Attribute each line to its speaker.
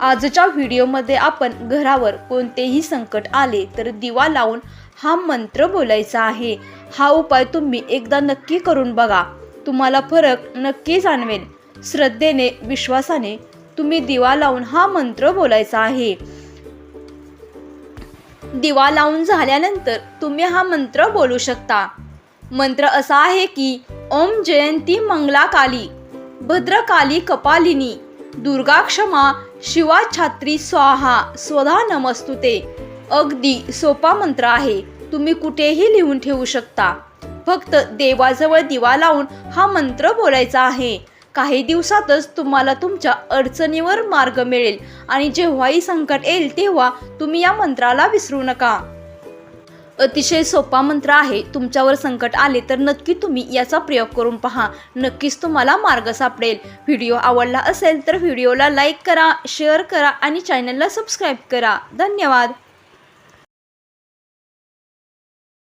Speaker 1: आजच्या व्हिडिओमध्ये आपण घरावर कोणतेही संकट आले तर दिवा लावून हा मंत्र बोलायचा आहे. हा उपाय तुम्ही एकदा नक्की करून बघा. तुम्हाला फरक नक्की जाणवेल. श्रद्धेने विश्वासाने तुम्ही दिवा लावून हा मंत्र बोलायचा आहे. दिवा लावून झाल्यानंतर तुम्ही हा मंत्र बोलू शकता. मंत्र असा आहे की ओम जयंती मंगला काली भद्रकाली कपालिनी दुर्गा क्षमा शिवा छात्री स्वाहा स्वधा नमस्तुते. अगदी सोपा मंत्र आहे. तुम्ही कुठेही लिहून ठेवू शकता. फक्त देवाजवळ दिवा लावून हा मंत्र बोलायचा आहे. काही दिवसातच तुम्हाला तुमच्या अडचणीवर मार्ग मिळेल आणि जेव्हाही संकट येईल तेव्हा तुम्ही या मंत्राला विसरू नका. अतिशय सोपा मंत्र आहे. तुमच्यावर संकट आले तर नक्की तुम्ही याचा प्रयोग करून पहा. नक्कीच तुम्हाला मार्ग सापडेल. व्हिडिओ आवडला असेल तर व्हिडिओला लाईक करा शेअर करा आणि चॅनलला सबस्क्राईब करा. धन्यवाद.